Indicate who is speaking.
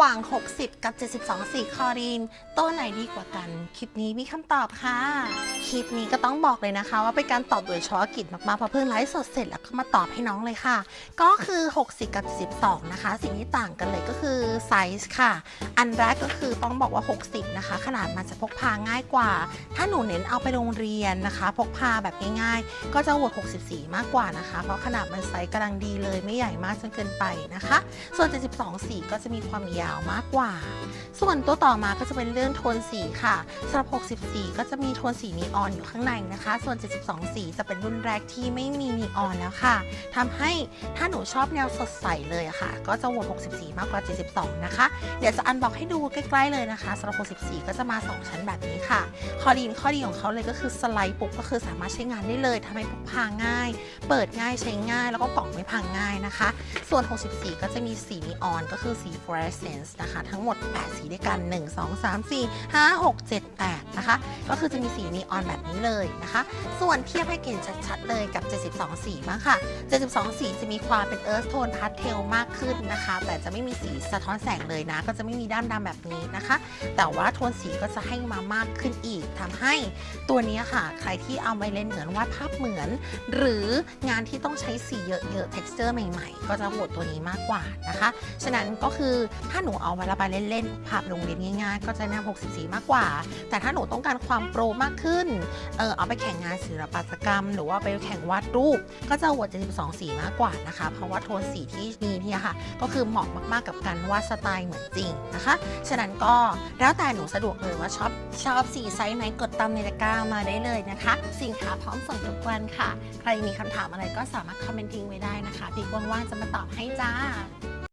Speaker 1: หว่าง 60 กับ 72 สีคลอรีน ตัวไหนดีกว่ากัน คลิปนี้มีคำตอบค่ะ คลิปนี้ก็ต้องบอกเลยนะคะ ว่าเป็นการตอบโดยเฉพาะกิจมากๆเพราะเพิ่งไลฟ์สดเสร็จแล้วก็มาตอบให้น้องเลยค่ะ ก็คือ 60 กับ72นะคะ สิ่งที่ต่างกันเลยก็คือไซส์ค่ะ อันแรกก็คือต้องบอกว่า 60 นะคะ ขนาดมันจะพกพาง่ายกว่า ถ้าหนูเน้นเอาไปโรงเรียนนะคะ พกพาแบบง่ายๆ ก็จะโหวต64 มากกว่านะคะ เพราะขนาดมันไซส์กำลังดีเลยไม่ใหญ่มากจนเกินไปนะคะ ส่วน 72 สีก็จะมีความยาวมากกว่า ส่วนตัวต่อมาก็จะเป็นเรื่องโทนสีค่ะสำหรับ 64 ก็จะมีโทนสีนีออนอยู่ข้างในนะคะ ส่วน 72 สีจะเป็นรุ่นแรกที่ไม่มีนีออนแล้วค่ะทำให้ถ้าหนูชอบแนวสดใสเลยค่ะ ก็จะโหวต64 มากกว่า 72 นะคะ เดี๋ยวจะอันบอกให้ดูใกล้ๆเลยนะคะสำหรับ 64 ก็จะมา 2 ชั้นแบบนี้ค่ะ ข้อดีข้อดีของเขาเลยก็คือสไลด์ปุ๊บก็คือสามารถใช้งานได้เลยทำให้พกพาง่าย เปิดง่ายใช้ง่าย แล้วก็กล่องไม่พังง่ายนะคะ ส่วน 64 ก็จะมีสีนีออนก็คือสี fluorescence นะคะ ทั้งหมด 8 สีด้วยกัน 1 2 3 4 5 6 7 8 นะคะ ก็คือจะมีสีนีออนแบบนี้เลยนะคะ ส่วนเทียบให้เห็นชัดๆ เลยกับ 72 สีบ้างค่ะ 72 สีจะมีความเป็น earth tone pastel มากขึ้นนะคะ แต่จะไม่มีสีสะท้อนแสงเลยนะ ก็จะไม่มีด้ามดำแบบนี้นะคะ แต่ว่าโทนสีก็จะให้มามากขึ้นอีกทำให้ตัวนี้ค่ะ ใครที่เอาไปเล่นเหมือนวาดภาพเหมือน หรืองานที่ต้องใช้สีเยอะๆ texture ใหม่ๆ ก็จะโหวตตัวนี้มากกว่านะคะ ฉะนั้นก็คือถ้าหนูเอามาระบายเล่นๆภาพโรงเรียนง่ายๆ ก็จะแนว64 มากกว่า แต่ถ้าหนูต้องการความโปรมากขึ้น เออเอาไปแข่งงานศิลปกรรม หรือว่าไปแข่งวาดรูป ก็จะว72 สีมากกว่านะคะ เพราะว่าโทนสีที่มีเนี่ยค่ะ ก็คือเหมาะมากๆกับการวาดสไตล์เหมือนจริงนะคะ ฉะนั้นก็แล้วแต่หนูสะดวกเลยว่าชอบชอบสีไซส์ไหนกดตามในตะกร้ามาได้เลยนะคะ สินค้าพร้อมส่งทุกวันค่ะ ใครมีคำถามอะไรก็สามารถคอมเมนต์ทิ้งไว้ได้นะคะพี่กว่างๆจะมาตอบให้จ้า